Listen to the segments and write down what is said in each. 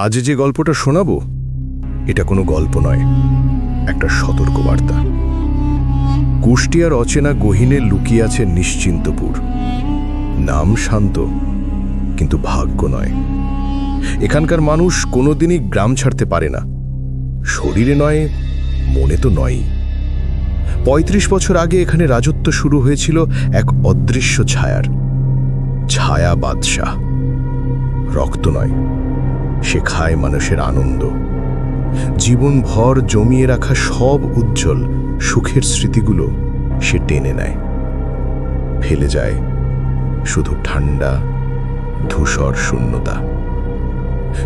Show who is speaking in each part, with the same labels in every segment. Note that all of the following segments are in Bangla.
Speaker 1: আজ যে গল্পটা শোনাবো, এটা কোনো গল্প নয়, একটা সতর্কবার্তা। কুষ্টিয়ার অচেনা গহিনে লুকিয়ে আছে নিশ্চিন্তপুর। নাম শান্ত, কিন্তু ভাগ্য নয়। এখানকার মানুষ কোনোদিনই গ্রাম ছাড়তে পারে না। শরীরে নয়, মনে তো নয়ই। পঁয়ত্রিশ বছর আগে এখানে রাজত্ব শুরু হয়েছিল এক অদৃশ্য ছায়ার। ছায়া বাদশাহ। রক্ত নয়। সে খায় মানুষের আনন্দ। জীবনভর জমিয়ে রাখা সব উজ্জ্বল, সুখের স্মৃতিগুলো সে টেনে নেয়। ফেলে যায় শুধু ঠান্ডা, ধূসর শূন্যতা।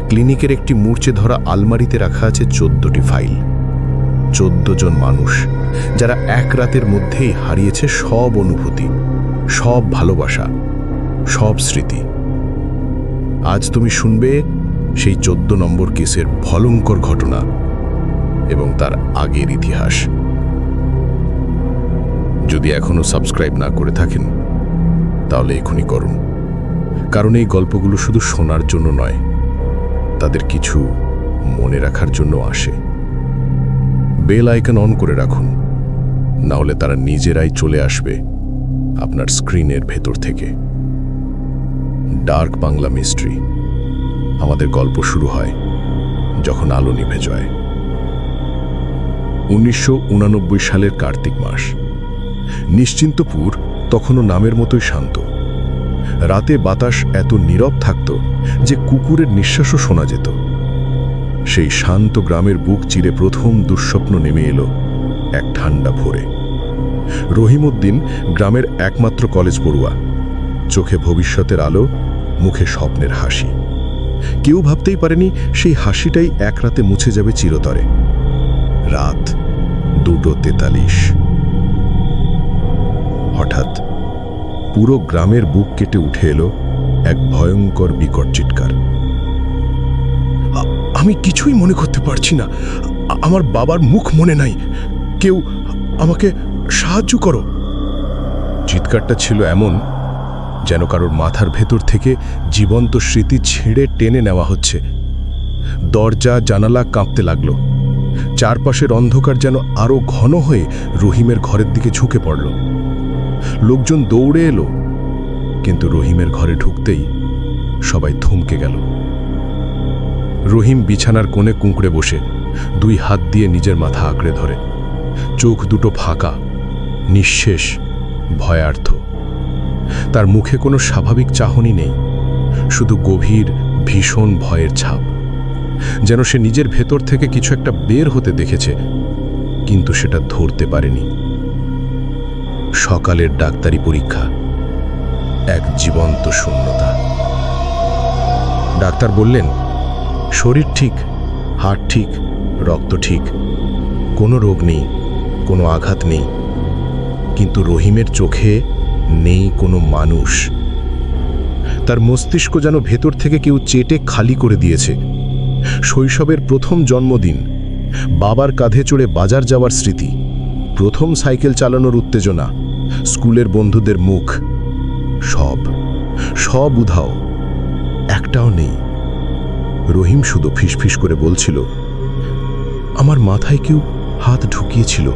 Speaker 1: ক্লিনিকের একটি মূর্ছে ধরা আলমারিতে রাখা আছে চোদ্দটি ফাইল। চোদ্দ জন মানুষ, যারা এক রাতের মধ্যেই হারিয়েছে সব অনুভূতি, সব ভালোবাসা, সব স্মৃতি। আজ তুমি শুনবে সেই চোদ্দ নম্বর কেসের ভয়ঙ্কর ঘটনা এবং তার আগের ইতিহাস। যদি এখনও সাবস্ক্রাইব না করে থাকেন, তাহলে এখনই করুন। কারণ এই গল্পগুলো শুধু শোনার জন্য নয়, তাদের কিছু মনে রাখার জন্য আসে। বেল আইকন অন করে রাখুন না হলে তারা নিজেরাই চলে আসবে আপনার স্ক্রিনের ভেতর থেকে। Dark Bangla mystery. আমাদের গল্প শুরু হয় যখন আলো নিভে যায়। উনিশশো সালের কার্তিক মাস। নিশ্চিন্তপুর তখনও নামের মতোই শান্ত। রাতে বাতাস এত নীরব থাকত যে কুকুরের নিঃশ্বাসও শোনা যেত। সেই শান্ত গ্রামের বুক চিরে প্রথম দুঃস্বপ্ন নেমে এলো এক ঠান্ডা ভোরে। রহিমউদ্দিন গ্রামের একমাত্র কলেজ পড়ুয়া। চোখে ভবিষ্যতের আলো, মুখে স্বপ্নের হাসি। কেউ ভাবতেই পারেনি সেই হাসিটাই এক রাতে মুছে যাবে চিরতরে। রাত দুটো তেতাল্লিশ। হঠাৎ পুরো গ্রামের বুক কেটে উঠে এলো এক ভয়ঙ্কর বিকট চিৎকার। আমি কিছুই মনে করতে পারছি না। আমার বাবার মুখ মনে নাই। কেউ আমাকে সাহায্য করো। চিৎকারটা ছিল এমন যেন কারোর মাথার ভেতর থেকে জীবন্ত স্মৃতি ছেড়ে টেনে নেওয়া হচ্ছে। দরজা, জানালা কাঁপতে লাগল। চারপাশের অন্ধকার যেন আরও ঘন হয়ে রহিমের ঘরের দিকে ঝুঁকে পড়ল। লোকজন দৌড়ে এলো, কিন্তু রহিমের ঘরে ঢুকতেই সবাই থমকে গেল। রহিম বিছানার কোণে কুঁকড়ে বসে, দুই হাত দিয়ে নিজের মাথা আঁকড়ে ধরে। চোখ দুটো ফাঁকা, নিঃশেষ, ভয়ার্থ। তার মুখে কোনো স্বাভাবিক চাহনি নেই, শুধু গভীর, ভীষণ ভয়ের ছাপ। যেন সে নিজের ভেতর থেকে কিছু একটা বের হতে দেখেছে, কিন্তু সেটা ধরতে পারেনি। সকালের ডাক্তারি পরীক্ষা, এক জীবন্ত শূন্যতা। ডাক্তার বললেন, শরীর ঠিক হার্ট ঠিক, রক্ত ঠিক, কোনো রোগ নেই, কোনো আঘাত নেই, কিন্তু রহিমের চোখে নেই কোনো মানুষ। তার মস্তিষ্ক যেন ভেতর থেকে কেউ চেটে খালি করে দিয়েছে। শৈশবের প্রথম জন্মদিন, বাবার কাঁধে চড়ে বাজার যাওয়ার স্মৃতি, প্রথম সাইকেল চালানোর উত্তেজনা, স্কুলের বন্ধুদের মুখ, সব সব উধাও। একটাও নেই। রহিম শুধু ফিসফিস করে বলছিল, আমার মাথায় কেউ হাত ঢুকিয়েছিল।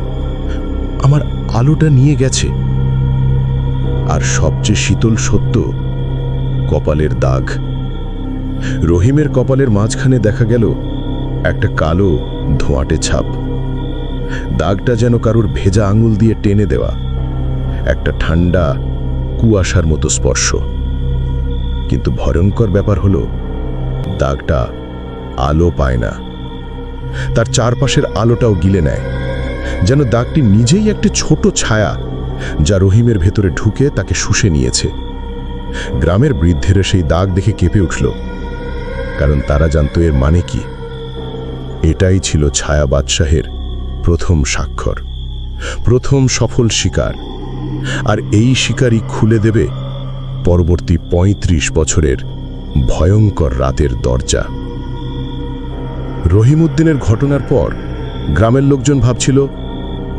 Speaker 1: আমার আলোটা নিয়ে গেছে। আর সবচেয়ে শীতল সত্য, কপালের দাগ। রহিমের কপালের মাঝখানে দেখা গেল একটা কালো ধোঁয়াটে ছাপ। দাগটা যেন কারোর ভেজা আঙুল দিয়ে টেনে দেওয়া, একটা ঠান্ডা কুয়াশার মতো স্পর্শ। কিন্তু ভয়ঙ্কর ব্যাপার হলো, দাগটা আলো পায় না। তার চারপাশের আলোটাও গিলে নেয়, যেন দাগটি নিজেই একটি ছোট ছায়া যা রহিমের ভেতরে ঢুকে তাকে শুষে নিয়েছে। গ্রামের বৃদ্ধেরা সেই দাগ দেখে কেঁপে উঠল, কারণ তারা জানত এর মানে কি। এটাই ছিল ছায়া বাদশাহের প্রথম স্বাক্ষর, প্রথম সফল শিকার। আর এই শিকারই খুলে দেবে পরবর্তী ৩৫ বছরের ভয়ঙ্কর রাতের দরজা। রহিমউদ্দিনের ঘটনার পর গ্রামের লোকজন ভাবছিল,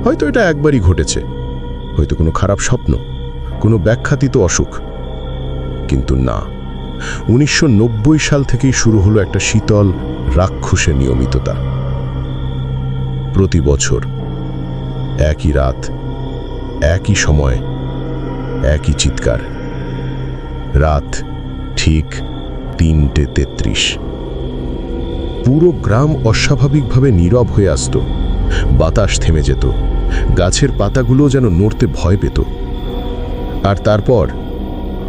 Speaker 1: হয়তো এটা একবারই ঘটেছে। হয়তো কোনো খারাপ স্বপ্ন, কোনো ব্যাখ্যাতীত অসুখ। কিন্তু না, উনিশশো নব্বই সাল থেকেই শুরু হলো একটা শীতল, রাক্ষসের নিয়মিততা। প্রতি বছর একই রাত, একই সময়, একই চিৎকার। রাত ঠিক তিনটে তেত্রিশ। পুরো গ্রাম অস্বাভাবিকভাবে নীরব হয়ে আসত, বাতাস থেমে যেত। গাছের পাতাগুলো যেন নড়তে ভয় পেত। আর তারপর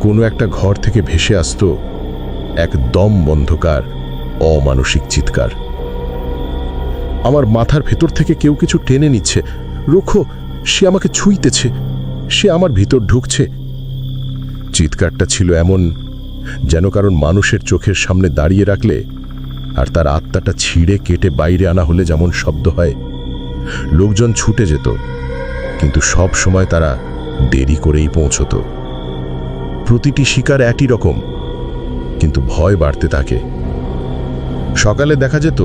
Speaker 1: কোনো একটা ঘর থেকে ভেসে আসতো এক দম বন্ধকার অমানসিক চিৎকার। আমার মাথার ভেতর থেকে কেউ কিছু টেনে নিচ্ছে। রুখো সে আমাকে ছুঁইতেছে, সে আমার ভিতর ঢুকছে। চিৎকারটা ছিল এমন যেন কারণ মানুষের চোখের সামনে দাঁড়িয়ে রাখলে আর তার আত্মাটা ছিঁড়ে কেটে বাইরে আনা হলে যেমন শব্দ হয় লোকজন ছুটে যেত, কিন্তু সব সময় তারা দেরি করেই পৌঁছত। প্রতিটি শিকার একই রকম, কিন্তু ভয় বাড়তে থাকে। সকালে দেখা যেত,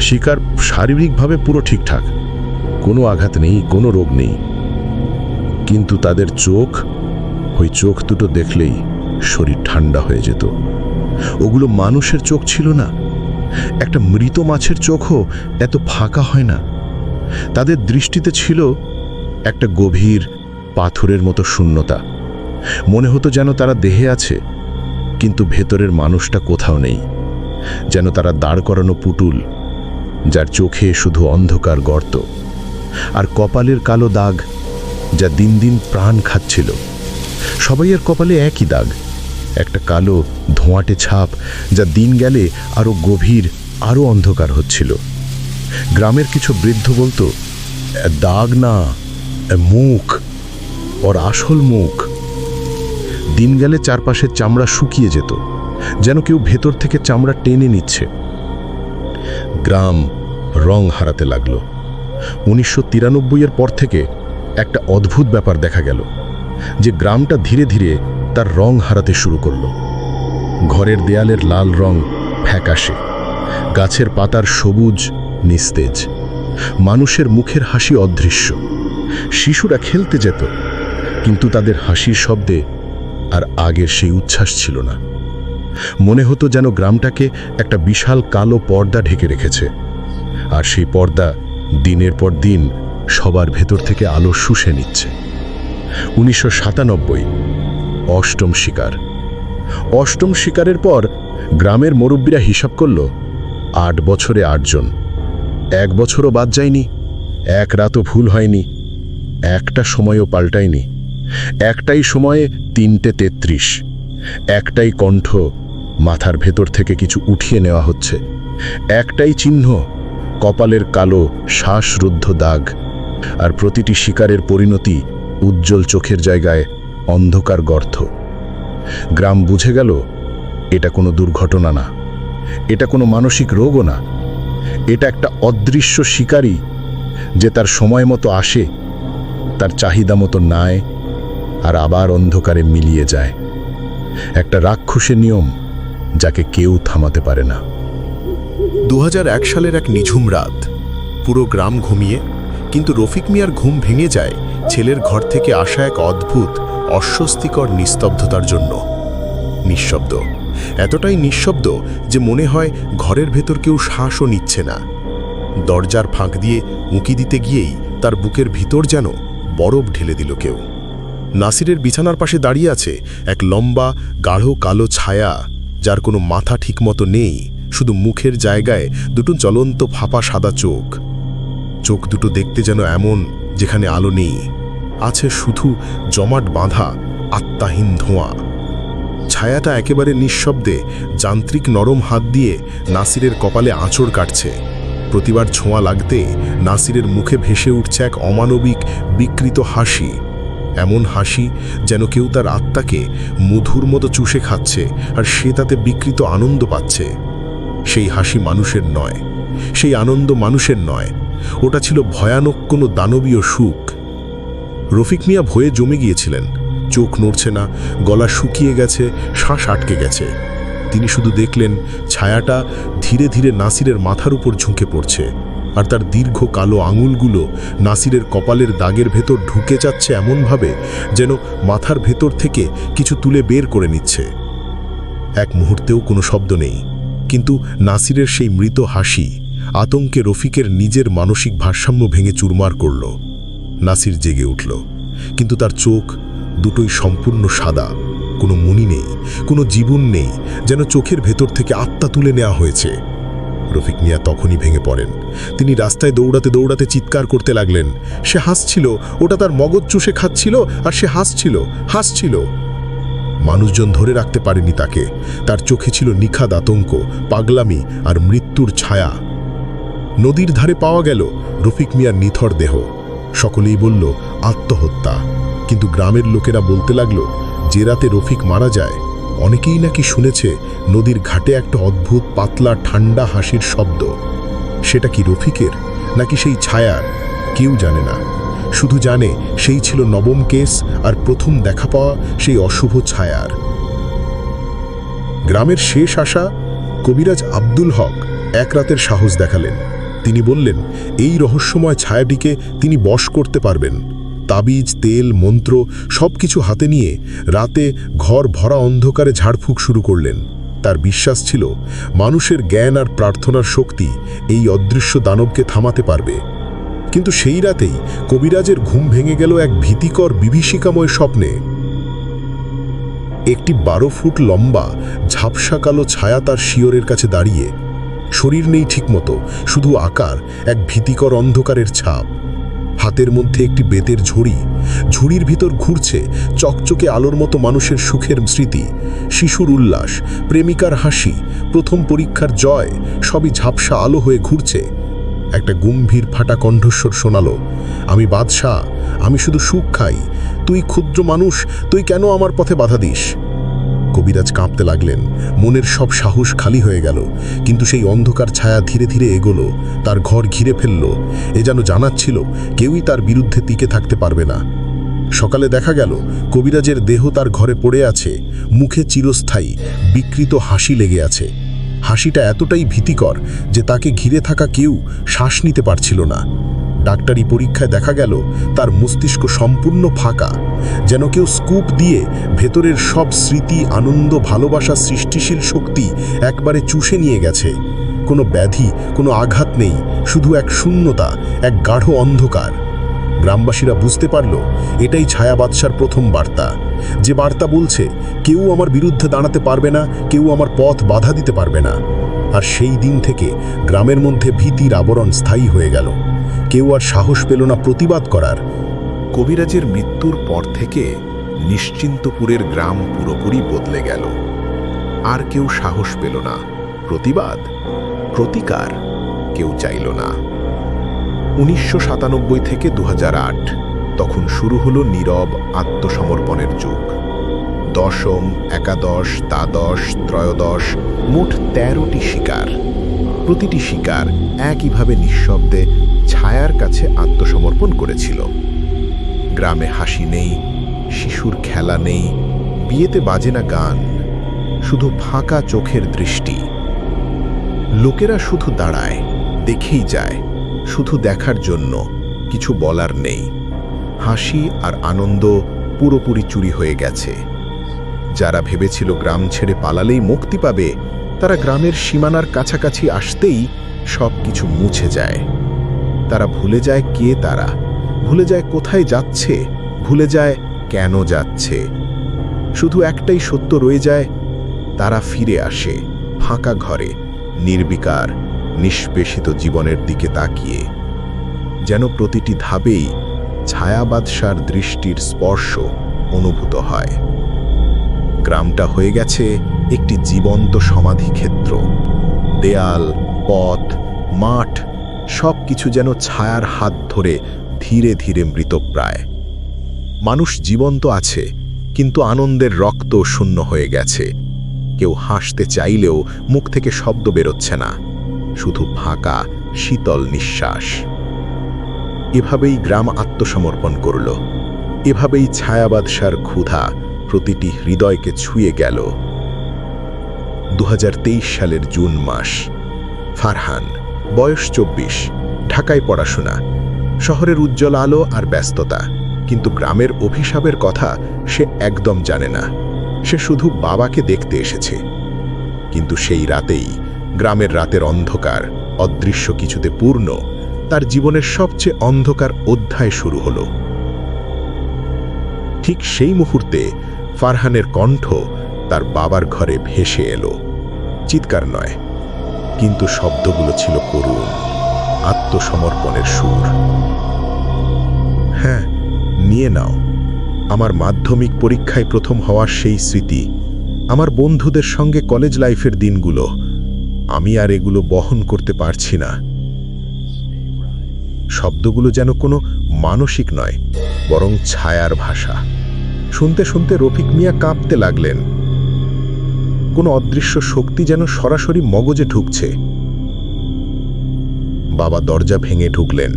Speaker 1: শিকার শারীরিকভাবে পুরো ঠিকঠাক, কোনো আঘাত নেই, কোনো রোগ নেই। কিন্তু তাদের চোখ, ওই চোখ দুটো দেখলেই শরীর ঠান্ডা হয়ে যেত। ওগুলো মানুষের চোখ ছিল না। একটা মৃত মাছের চোখও এত ফাঁকা হয় না। তাদের দৃষ্টিতে ছিল একটা গভীর পাথরের মতো শূন্যতা। মনে হতো যেন তারা দেহে আছে, কিন্তু ভেতরের মানুষটা কোথাও নেই। যেন তারা দাঁড় করানো পুটুল, যার চোখে শুধু অন্ধকার গর্ত, আর কপালের কালো দাগ যা দিন দিন প্রাণ খাচ্ছিল। সবাইয়ের কপালে একই দাগ, একটা কালো ধোঁয়াটে ছাপ যা দিন গেলে আরও গভীর আরও অন্ধকার হচ্ছিল। গ্রামের কিছু বৃদ্ধ বলতো দাগ না মুখ, ওর আসল মুখ। দিন গেলে চারপাশের চামড়া শুকিয়ে যেত, যেন কেউ ভেতর থেকে চামড়া টেনে নিচ্ছে। গ্রাম রং হারাতে লাগল। উনিশশো তিরানব্বই এর পর থেকে একটা অদ্ভুত ব্যাপার দেখা গেল, যে গ্রামটা ধীরে ধীরে তার রং হারাতে শুরু করল। ঘরের দেয়ালের লাল রং ফ্যাকাশে, গাছের পাতার সবুজ নিস্তেজ। মানুষের মুখের হাসি অদৃশ্য। শিশুরা খেলতে যেত, কিন্তু তাদের হাসির শব্দে আর আগের সেই উচ্ছ্বাস ছিল না। মনে হতো যেন গ্রামটাকে একটা বিশাল কালো পর্দা ঢেকে রেখেছে। আর সেই পর্দা দিনের পর দিন সবার ভেতর থেকে আলো শুষে নিচ্ছে। উনিশশো অষ্টম শিকার। অষ্টম শিকারের পর গ্রামের মুরব্বীরা হিসাব করল, আট বছরে আটজন। এক বছরও বাদ যায়নি। এক রাতও ভুল হয়নি। একটা সময়ও পাল্টায়নি। একটাই সময়ে তিনটে তেত্রিশ। একটাই কণ্ঠ মাথার ভেতর থেকে কিছু উঠিয়ে নেওয়া হচ্ছে। একটাই চিহ্ন কপালের কালো শ্বাসরুদ্ধ দাগ। আর প্রতিটি শিকারের পরিণতি উজ্জ্বল চোখের জায়গায় অন্ধকার গর্ত। গ্রাম বুঝে গেল, এটা কোনো দুর্ঘটনা না। এটা কোনো মানসিক রোগও না। এটা একটা অদৃশ্য শিকারী যে তার সময় মতো আসে, তার চাহিদা মতো নেয় আর আবার অন্ধকারে মিলিয়ে যায়। একটা রাক্ষসের নিয়ম যাকে কেউ থামাতে পারে না।
Speaker 2: দু হাজার এক সালের এক নিঝুম রাত, পুরো গ্রাম ঘুমিয়ে, কিন্তু রফিক মিয়ার ঘুম ভেঙে যায় ছেলের ঘর থেকে আসা এক অদ্ভুত, অস্বস্তিকর নিস্তব্ধতার জন্য। নিঃশব্দ। এতটাই নিঃশব্দ যে মনে হয় ঘরের ভেতর কেউ শ্বাসও নিচ্ছে না। দরজার ফাঁক দিয়ে উঁকি দিতে গিয়েই তার বুকের ভিতর যেন বরফ ঢেলে দিল কেউ। নাসিরের বিছানার পাশে দাঁড়িয়ে আছে এক লম্বা, গাঢ়, কালো ছায়া, যার কোনো মাথা ঠিকমতো নেই, শুধু মুখের জায়গায় দুটো জ্বলন্ত ফাঁপা সাদা চোখ। চোখ দুটো দেখতে যেন এমন যেখানে আলো নেই। আছে শুধু জমাট বাঁধা আত্মাহীন ধোঁয়া। ছায়াটা একেবারে নিঃশব্দে যান্ত্রিক নরম হাত দিয়ে নাসিরের কপালে আঁচড় কাটছে। প্রতিবার ছোঁয়া লাগতে নাসিরের মুখে ভেসে উঠছে এক অমানবিক, বিকৃত হাসি। এমন হাসি যেন কেউ তার আত্মাকে মধুর মতো চুষে খাচ্ছে আর সে তাতে বিকৃত আনন্দ পাচ্ছে। সেই হাসি মানুষের নয়, সেই আনন্দ মানুষের নয়। ওটা ছিল ভয়ানক কোনো দানবীয় সুখ। রফিক মিয়া ভয়ে জমে গিয়েছিলেন। চোখ নড়ছে না, গলা শুকিয়ে গেছে, শ্বাস আটকে গেছে। তিনি শুধু দেখলেন, ছায়াটা ধীরে ধীরে নাসিরের মাথার উপর ঝুঁকে পড়ছে, আর তার দীর্ঘ কালো আঙুলগুলো নাসিরের কপালের দাগের ভেতর ঢুকে যাচ্ছে এমনভাবে যেন মাথার ভেতর থেকে কিছু তুলে বের করে নিচ্ছে। এক মুহূর্তেও কোনো শব্দ নেই, কিন্তু নাসিরের সেই মৃত হাসি আতঙ্কে রফিকের নিজের মানসিক ভারসাম্য ভেঙে চুরমার করল। নাসির জেগে উঠল। কিন্তু তার চোখ দুটোই সম্পূর্ণ সাদা। কোনো মনি নেই, কোনো জীবন নেই, যেন চোখের ভেতর থেকে আত্মা তুলে নেওয়া হয়েছে। রফিক মিয়া তখনই ভেঙে পড়েন। তিনি রাস্তায় দৌড়াতে দৌড়াতে চিৎকার করতে লাগলেন। সে হাসছিল, ওটা তার মগজ চুষে খাচ্ছিল, আর সে হাসছিল হাসছিল। মানুষজন ধরে রাখতে পারেনি তাকে। তার চোখে ছিল নিখাদ আতঙ্ক, পাগলামি আর মৃত্যুর ছায়া। নদীর ধারে পাওয়া গেল রফিক মিয়ার নিথর দেহ। সকলেই বলল আত্মহত্যা। কিন্তু গ্রামের লোকেরা বলতে লাগল, যে রাতে রফিক মারা যায়, অনেকেই নাকি শুনেছে নদীর ঘাটে একটা অদ্ভুত, পাতলা, ঠান্ডা হাসির শব্দ। সেটা কি রফিকের, নাকি সেই ছায়ার? কেউ জানে না। শুধু জানে সেই ছিল নবম কেস আর প্রথম দেখা পাওয়া সেই অশুভ ছায়ার। গ্রামের শেষ আশা, কবিরাজ আব্দুল হক এক রাতের সাহস দেখালেন। তিনি বললেন, এই রহস্যময় ছায়াটিকে তিনি বশ করতে পারবেন। তাবিজ, তেল, মন্ত্র সব কিছু হাতে নিয়ে রাতে ঘর ভরা অন্ধকারে ঝাড়ফুঁক শুরু করলেন। তার বিশ্বাস ছিল, মানুষের জ্ঞান আর প্রার্থনার শক্তি এই অদৃশ্য দানবকে থামাতে পারবে। কিন্তু সেই রাতেই কবিরাজের ঘুম ভেঙে গেল এক ভীতিকর, বিভীষিকাময় স্বপ্নে। একটি বারো ফুট লম্বা, ঝাপসা কালো ছায়া তার শিয়রের কাছে দাঁড়িয়ে, শরীর নেই ঠিকমতো, শুধু আকার, এক ভীতিকর অন্ধকারের ছাপ। হাতের মধ্যে একটি বেতের ঝুড়ি। ঝুড়ির ভিতর ঘুরছে চকচকে আলোর মতো মানুষের সুখের স্মৃতি। শিশুর উল্লাস, প্রেমিকার হাসি, প্রথম পরীক্ষার জয়, সবই ঝাপসা আলো হয়ে ঘুরছে। একটা গম্ভীর ফাটা কণ্ঠস্বর শোনালো, আমি বাদশাহ, আমি শুধু সুখ খাই। তুই ক্ষুদ্র মানুষ, তুই কেন আমার পথে বাধা দিস? কবিরাজ কাঁপতে লাগলেন। মনের সব সাহস খালি হয়ে গেল। কিন্তু সেই অন্ধকার ছায়া ধীরে ধীরে এগোলো, তার ঘর ঘিরে ফেলল। এ যেন জানাচ্ছিল, কেউই তার বিরুদ্ধে টিকে থাকতে পারবে না। সকালে দেখা গেল, কবিরাজের দেহ তার ঘরে পড়ে আছে। মুখে চিরস্থায়ী, বিকৃত হাসি লেগে আছে। হাসিটা এতটাই ভীতিকর যে তাকে ঘিরে থাকা কেউ শ্বাস নিতে পারছিল না। ডাক্তারি পরীক্ষায় দেখা গেল তার মস্তিষ্ক সম্পূর্ণ ফাঁকা, যেন কেউ স্কুপ দিয়ে ভেতরের সব স্মৃতি, আনন্দ, ভালোবাসা, সৃষ্টিশীল শক্তি একবারে চুষে নিয়ে গেছে। কোনো ব্যাধি, কোনো আঘাত নেই, শুধু এক শূন্যতা, এক গাঢ় অন্ধকার। গ্রামবাসীরা বুঝতে পারল, এটাই ছায়া বাদশার প্রথম বার্তা। যে বার্তা বলছে, কেউ আমার বিরুদ্ধে দাঁড়াতে পারবে না, কেউ আমার পথ বাধা দিতে পারবে না। আর সেই দিন থেকে গ্রামের মধ্যে ভীতির আবরণ স্থায়ী হয়ে গেল। কেউ আর সাহস পেল না প্রতিবাদ করার।
Speaker 3: কবিরাজের মৃত্যুর পর থেকে নিশ্চিন্তপুরের গ্রাম পুরোপুরি বদলে গেল। আর কেউ সাহস পেল না। প্রতিবাদ, প্রতিকার কেউ চাইল না। উনিশশো সাতানব্বই থেকে দু হাজার আট। তখন শুরু হলো নীরব আত্মসমর্পণের যুগ। দশম, একাদশ, দ্বাদশ, ত্রয়োদশ, মোট তেরোটি শিকার। প্রতিটি শিকার একইভাবে নিঃশব্দে ছায়ার কাছে আত্মসমর্পণ করেছিল। গ্রামে হাসি নেই, শিশুর খেলা নেই, বিয়েতে বাজে না গান, শুধু ফাঁকা চোখের দৃষ্টি। লোকেরা শুধু দাঁড়ায়, দেখেই যায়। শুধু দেখার জন্য, কিছু বলার নেই। হাসি আর আনন্দ পুরোপুরি চুরি হয়ে গেছে। যারা ভেবেছিল গ্রাম ছেড়ে পালালেই মুক্তি পাবে, তারা গ্রামের সীমানার কাছাকাছি আসতেই সব কিছু মুছে যায়। তারা ভুলে যায় কে তারা, ভুলে যায় কোথায় যাচ্ছে, ভুলে যায় কেন যাচ্ছে। শুধু একটাই সত্য রয়ে যায়, তারা ফিরে আসে, ফাঁকা ঘরে, নির্বিকার। নিষ্পেষিত জীবনের দিকে তাকিয়ে, যেন প্রতিটি ধাপেই ছায়াবাদশার দৃষ্টির স্পর্শ অনুভূত হয়। গ্রামটা হয়ে গেছে একটি জীবন্ত সমাধিক্ষেত্র। দেয়াল, পথ, মাঠ সব কিছু যেন ছায়ার হাত ধরে ধীরে ধীরে মৃতপ্রায় মানুষ জীবন্ত আছে, কিন্তু আনন্দের রক্ত শূন্য হয়ে গেছে। কেউ হাসতে চাইলেও মুখ থেকে শব্দ বেরোচ্ছে না। শুধু ফাঁকা, শীতল নিঃশ্বাস। এভাবেই গ্রাম আত্মসমর্পণ করল। এভাবেই ছায়াবাদশার ক্ষুধা প্রতিটি হৃদয়কে ছুঁয়ে গেল। দু হাজার তেইশ সালের জুন মাস। ফারহান, বয়স চব্বিশ, ঢাকায় পড়াশোনা। শহরের উজ্জ্বল আলো আর ব্যস্ততা। কিন্তু গ্রামের অভিশাপের কথা সে একদম জানে না। সে শুধু বাবাকে দেখতে এসেছে।
Speaker 2: কিন্তু সেই রাতেই গ্রামের রাতের অন্ধকার, অদৃশ্য কিছুতে পূর্ণ, তার জীবনের সবচেয়ে অন্ধকার অধ্যায় শুরু হল। ঠিক সেই মুহূর্তে ফারহানের কণ্ঠ তার বাবার ঘরে ভেসে এলো। চিৎকার নয়, কিন্তু শব্দগুলো ছিল করুণ, আত্মসমর্পণের সুর। হ্যাঁ নিয়ে নাও। আমার মাধ্যমিক পরীক্ষায় প্রথম হওয়ার সেই স্মৃতি, আমার বন্ধুদের সঙ্গে কলেজ লাইফের দিনগুলো আমি আর এগুলো বহন করতে পারছি না। শব্দগুলো যেন কোনো মানসিক নয়, বরং ছায়ার ভাষা। শুনতে শুনতে রফিক মিয়া কাঁপতে লাগলেন। কোনো অদৃশ্য শক্তি যেন সরাসরি মগজে ঢুকছে। বাবা দরজা ভেঙে ঢুকলেন।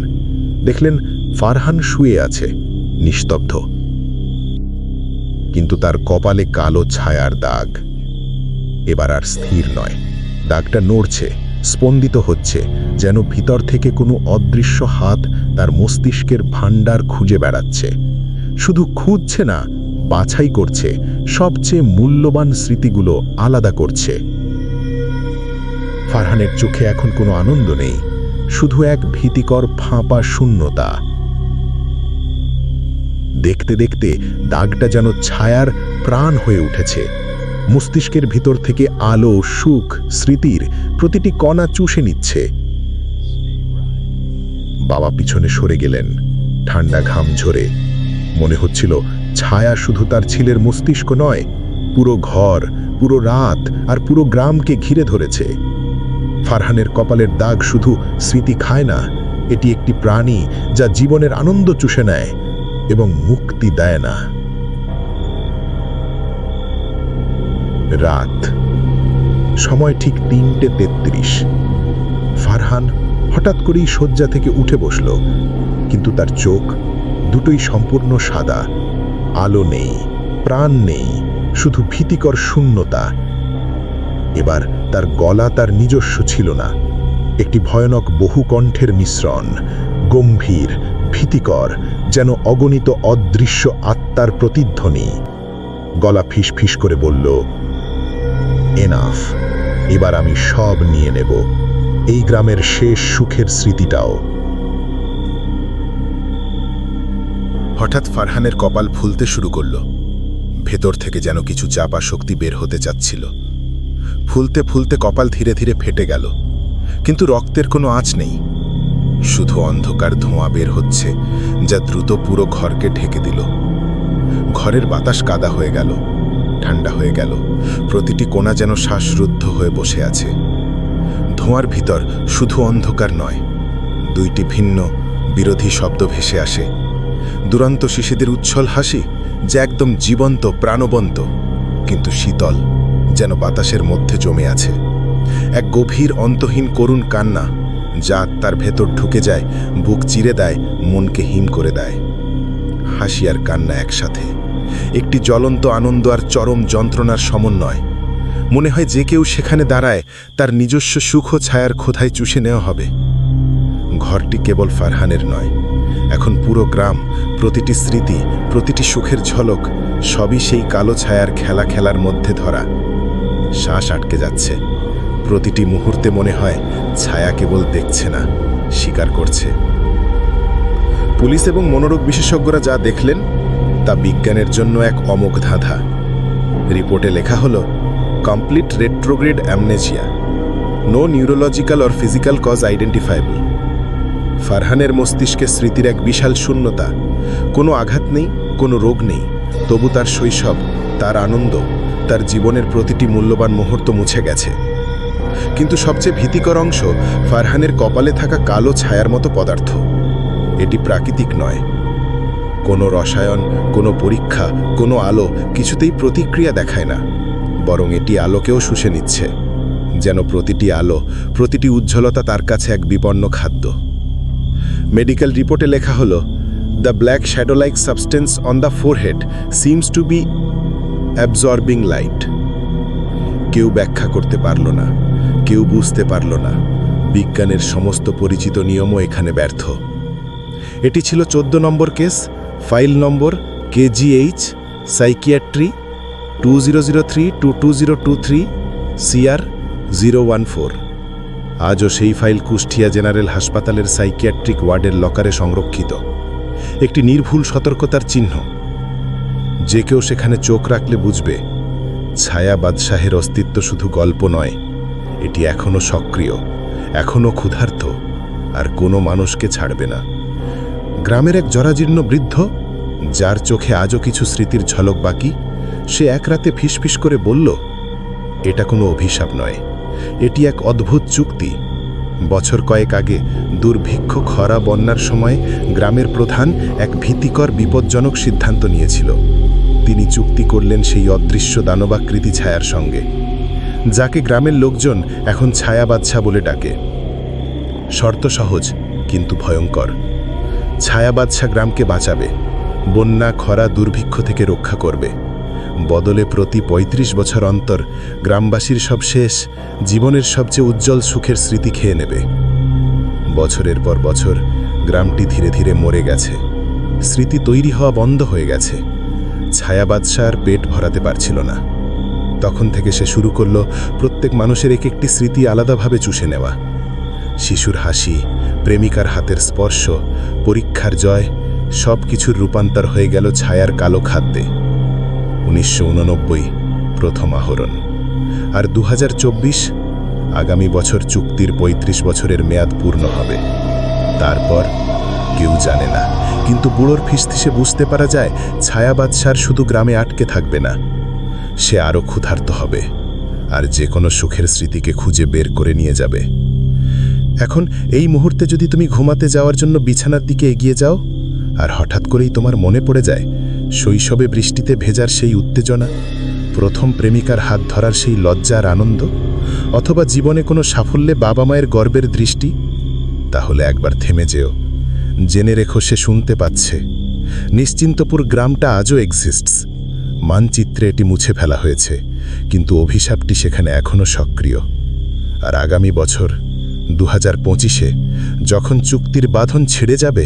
Speaker 2: দেখলেন ফারহান শুয়ে আছে, নিস্তব্ধ। কিন্তু তার কপালে কালো ছায়ার দাগ। এবার আর স্থির নয়। দাগটা নড়ছে, স্পন্দিত হচ্ছে, যেন ভিতর থেকে কোনো অদৃশ্য হাত তার মস্তিষ্কের ভাণ্ডার খুঁজে বেড়াচ্ছে। শুধু খুঁজছে না, বাছাই করছে, সবচেয়ে মূল্যবান স্মৃতিগুলো আলাদা করছে। ফারহানের চোখে এখন কোনো আনন্দ নেই, শুধু এক ভীতিকর ফাঁপা শূন্যতা। দেখতে দেখতে দাগটা যেন ছায়ার প্রাণ হয়ে উঠেছে। মস্তিষ্কের ভিতর থেকে আলো, সুখ, স্মৃতির প্রতিটি কণা চুষে নিচ্ছে। বাবা পিছনে সরে গেলেন, ঠান্ডা ঘাম ঝরে। মনে হচ্ছিল ছায়া শুধু তার ছেলের মস্তিষ্ক নয়, পুরো ঘর, পুরো রাত আর পুরো গ্রামকে ঘিরে ধরেছে। ফারহানের কপালের দাগ শুধু স্মৃতি খায় না, এটি একটি প্রাণী যা জীবনের আনন্দ চুষে নেয় এবং মুক্তি দেয় না। রাত। সময় ঠিক তিনটে তেত্রিশ। ফারহান হঠাৎ করেই শয্যা থেকে উঠে বসল, কিন্তু তার চোখ দুটোই সম্পূর্ণ সাদা। আলো নেই, প্রাণ নেই, শুধু ভীতিকর শূন্যতা। এবার তার গলা তার নিজস্ব ছিল না। একটি ভয়ানক বহু কণ্ঠের মিশ্রণ, গম্ভীর, ভীতিকর, যেন অগণিত অদৃশ্য আত্মার প্রতিধ্বনি। গলা ফিস ফিস করে বলল এনাফ এবার আমি সব নিয়ে নেব। এই গ্রামের শেষ সুখের স্মৃতিটাও। হঠাৎ ফারহানের কপাল ফুলতে শুরু করল। ভেতর থেকে যেন কিছু চাপা শক্তি বের হতে চাচ্ছিল। ফুলতে ফুলতে কপাল ধীরে ধীরে ফেটে গেল। কিন্তু রক্তের কোনো আঁচ নেই। শুধু অন্ধকার ধোঁয়া বের হচ্ছে, যা দ্রুত পুরো ঘরকে ঢেকে দিল। ঘরের বাতাস কাদা হয়ে গেল। ঠান্ডা হয়ে গেল। প্রতিটি কোণা যেন শ্বাসরুদ্ধ হয়ে বসে আছে। ধোঁয়ার ভিতর শুধু অন্ধকার নয়, দুইটি ভিন্ন বিরোধী শব্দ ভেসে আসে। দুরন্ত শিশুদের উচ্ছল হাসি যে একদম জীবন্ত, প্রাণবন্ত, কিন্তু শীতল, যেন বাতাসের মধ্যে জমে আছে। এক গভীর অন্তহীন করুণ কান্না যা তার ভেতর ঢুকে যায়, বুক চিরে দেয়, মনকে হিম করে দেয়। হাসি আর কান্না একসাথে। একটি জ্বলন্ত আনন্দ আর চরম যন্ত্রণার সমন্বয়। মনে হয় যে কেউ সেখানে দাঁড়ায়, তার নিজস্ব সুখ ছায়ার খোথায় চুষে নেওয়া হবে। ঘরটি কেবল ফারহানের নয়, এখন পুরো গ্রাম, প্রতিটি স্মৃতি, প্রতিটি সুখের ঝলক, সবই সেই কালো ছায়ার খেলা খেলার মধ্যে ধরা। শ্বাস আটকে যাচ্ছে। প্রতিটি মুহূর্তে মনে হয় ছায়া কেবল দেখছে না স্বীকার করছে। পুলিশ এবং মনোরোগ বিশেষজ্ঞরা যা দেখলেন তা বিজ্ঞানের জন্য এক অমোঘ ধাঁধা। রিপোর্টে লেখা হলো, complete retrograde amnesia. No neurological or physical cause identifiable. ফারহানের মস্তিষ্কে স্মৃতির এক বিশাল শূন্যতা। কোনো আঘাত নেই, কোনো রোগ নেই। তবু তার শৈশব, তার আনন্দ, তার জীবনের প্রতিটি মূল্যবান মুহূর্ত মুছে গেছে। কিন্তু সবচেয়ে ভীতিকর অংশ ফারহানের কপালে থাকা কালো ছায়ার মতো পদার্থ। এটি প্রাকৃতিক নয় কোনো রসায়ন, কোনো পরীক্ষা, কোনো আলো কিছুতেই প্রতিক্রিয়া দেখায় না। বরং এটি আলোকেও শুষে নিচ্ছে। যেন প্রতিটি আলো, প্রতিটি উজ্জ্বলতা তার কাছে এক বিপন্ন খাদ্য। মেডিকেল রিপোর্টে লেখা হলো, the black shadow like substance on the forehead seems to be absorbing light. কেউ ব্যাখ্যা করতে পারল না, কেউ বুঝতে পারল না। বিজ্ঞানের সমস্ত পরিচিত নিয়মও এখানে ব্যর্থ। এটি ছিল চোদ্দ number case file number KGH, psychiatry, two zero zero three, two two zero two three,
Speaker 1: CR zero one four. আজও সেই ফাইল কুষ্টিয়া জেনারেল হাসপাতালের সাইকিয়াট্রিক ওয়ার্ডের লকারে সংরক্ষিত। একটি নির্ভুল সতর্কতার চিহ্ন। যে কেউ সেখানে চোখ রাখলে বুঝবে, ছায়া বাদশাহের অস্তিত্ব শুধু গল্প নয়, এটি এখনও সক্রিয় এখনও ক্ষুধার্ত, আর কোনো মানুষকে ছাড়বে না। গ্রামের এক জরাজীর্ণ বৃদ্ধ, যার চোখে আজও কিছু স্মৃতির ঝলক বাকি, সে এক রাতে ফিসফিস করে বলল, এটা কোনো অভিশাপ নয়। এটি এক অদ্ভুত চুক্তি। বছর কয়েক আগে দুর্ভিক্ষ, খরা, বন্যার সময় গ্রামের প্রধান এক ভীতিকর, বিপজ্জনক সিদ্ধান্ত নিয়েছিল। তিনি চুক্তি করলেন সেই অদৃশ্য দানবাকৃতি ছায়ার সঙ্গে, যাকে গ্রামের লোকজন এখন ছায়া বাদশা বলে ডাকে। শর্ত সহজ, কিন্তু ভয়ঙ্কর। ছায়া বাদশা গ্রামকে বাঁচাবে, বন্যা, খরা, দুর্ভিক্ষ থেকে রক্ষা করবে। বদলে প্রতি ৩৫ বছর অন্তর গ্রামবাসীর সব শেষ, জীবনের সবচেয়ে উজ্জ্বল সুখের স্মৃতি খেয়ে নেবে। বছরের পর বছর গ্রামটি ধীরে ধীরে মরে গেছে। স্মৃতি তৈরি হওয়া বন্ধ হয়ে গেছে। ছায়া বাদশাহ পেট ভরাতে পারছিল না। তখন থেকে সে শুরু করল প্রত্যেক মানুষের এক একটি স্মৃতি আলাদাভাবে চুষে নেওয়া। শিশুর হাসি, প্রেমিকার হাতের স্পর্শ, পরীক্ষার জয় সব কিছুর রূপান্তর হয়ে গেল ছায়ার কালো খাদ্যে। উনিশশো উননব্বই, প্রথম আহরণ। আর দু হাজার চব্বিশ, আগামী বছর চুক্তির ৩৫ বছরের মেয়াদ পূর্ণ হবে। তারপর কেউ জানে না, কিন্তু বুড়োর ফিসতিসে বুঝতে পারা যায়, ছায়া বাদশার শুধু গ্রামে আটকে থাকবে না। সে আরও ক্ষুধার্ত হবে, আর যে কোনো সুখের স্মৃতিকে খুঁজে বের করে নিয়ে যাবে। এখন এই মুহূর্তে যদি তুমি ঘুমাতে যাওয়ার জন্য বিছানার দিকে এগিয়ে যাও, আর হঠাৎ করেই তোমার মনে পড়ে যায়, শৈশবে বৃষ্টিতে ভেজার সেই উত্তেজনা, প্রথম প্রেমিকার হাত ধরার সেই লজ্জার আনন্দ, অথবা জীবনে কোনো সাফল্যে বাবা মায়ের গর্বের দৃষ্টি, তাহলে একবার থেমে যেও। জেনে রেখো সে শুনতে পাচ্ছে। নিশ্চিন্তপুর গ্রামটা আজও এক্সিস্টস মানচিত্রে এটি মুছে ফেলা হয়েছে, কিন্তু অভিশাপটি সেখানে এখনও সক্রিয়। আর আগামী বছর দু হাজার পঁচিশে যখন চুক্তির বাঁধন ছেড়ে যাবে,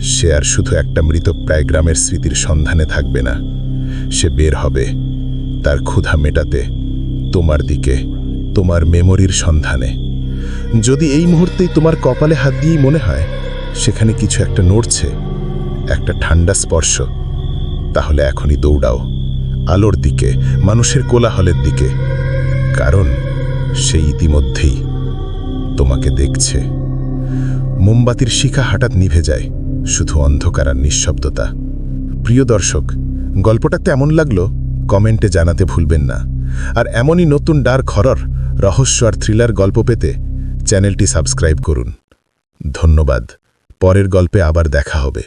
Speaker 1: সে আর শুধু একটা মৃতপ্রায় গ্রামের স্মৃতির সন্ধানে থাকবে না। সে বের হবে তার ক্ষুধা মেটাতে তোমার দিকে, তোমার মেমোরির সন্ধানে। যদি এই মুহূর্তেই তোমার কপালে হাত দিয়েই মনে হয়, সেখানে কিছু একটা নড়ছে, একটা ঠান্ডা স্পর্শ, তাহলে এখনই দৌড়াও, আলোর দিকে, মানুষের কোলাহলের দিকে। কারণ সে ইতিমধ্যেই তোমাকে দেখছে। মোমবাতির শিখা হঠাৎ নিভে যায়, শুধু অন্ধকার আর নিঃশব্দতা। প্রিয় দর্শক, গল্পটা তেমন লাগল? কমেন্টে জানাতে ভুলবেন না। আর এমনই নতুন ডার্ক হরর, রহস্য আর থ্রিলার গল্প পেতে চ্যানেলটি সাবস্ক্রাইব করুন। ধন্যবাদ। পরের গল্পে আবার দেখা হবে।